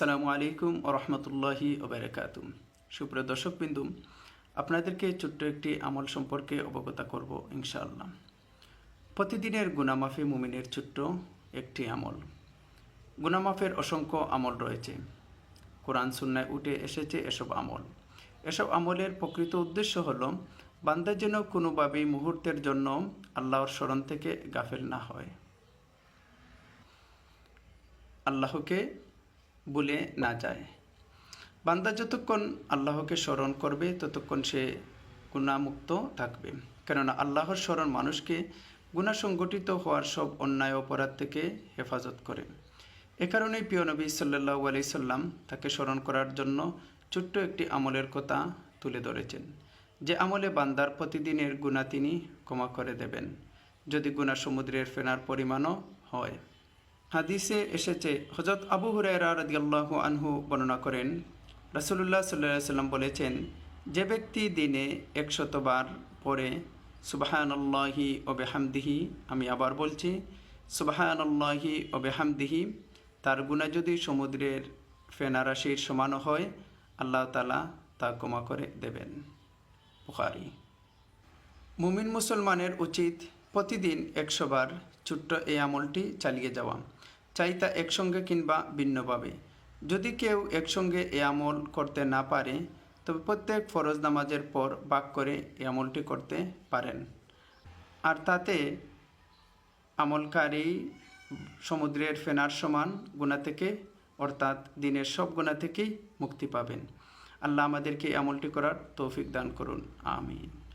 আসসালামু আলাইকুম ও রহমতুল্লাহি ওবরাকাতুম সুপ্রিয় দর্শক দর্শকবিন্দু, আপনাদেরকে ছোট্ট একটি আমল সম্পর্কে অবগত করব, ইনশাআল্লাহ। প্রতিদিনের গুনামাফি মুমিনের ছোট্ট একটি আমল। গুনামাফের অসংখ্য আমল রয়েছে। কোরআন সুন্নায় উঠে এসেছে এসব আমল। এসব আমলের প্রকৃত উদ্দেশ্য হল, বান্দা যেন কোনোভাবেই মুহূর্তের জন্য আল্লাহর স্মরণ থেকে গাফেল না হয়। আল্লাহকে বলে না যায়। বান্দা যতক্ষণ আল্লাহকে স্মরণ করবে, ততক্ষণ সে গুণামুক্ত থাকবে। কেননা আল্লাহর স্মরণ মানুষকে গুণা সংগঠিত হওয়ার সব অন্যায় অপরাধ থেকে হেফাজত করে। এ কারণেই প্রিয় নবী সাল্লাহ আলি সাল্লাম তাকে স্মরণ করার জন্য ছোট্ট একটি আমলের কথা তুলে ধরেছেন, যে আমলে বান্দার প্রতিদিনের গুণা তিনি ক্ষমা করে দেবেন, যদি গুণা সমুদ্রের ফেনার পরিমাণও হয়। হাদিসে এসেছে হজরত আবু হুরায়রা রাদিয়াল্লাহু আনহু বর্ণনা করেন, রাসূলুল্লাহ আলাইহি সাল্লাম বলেছেন, যে ব্যক্তি দিনে একশতবার পড়ে, সুবহানাল্লাহি ও বেহামদিহি, আমি আবার বলছি, সুবহানাল্লাহি ও বেহামদিহি, তার গুণা যদি সমুদ্রের ফেনারাশির সমান হয়, আল্লাহ তালা তা ক্ষমা করে দেবেন। বুখারি। মুমিন মুসলমানের উচিত প্রতিদিন একশোবার ছোট্ট এই আমলটি চালিয়ে যাওয়া। চাই তা একসঙ্গে কিংবা ভিন্নভাবে। যদি কেউ একসঙ্গে এ আমল করতে না পারে, তবে প্রত্যেক ফরজ নামাজের পর বাক করে এই আমলটি করতে পারেন। আর তাতে আমলকারী সমুদ্রের ফেনার সমান গুণা থেকে, অর্থাৎ দিনের সব গুণা থেকেই মুক্তি পাবেন। আল্লাহ আমাদেরকে আমলটি করার তৌফিক দান করুন। আমিন।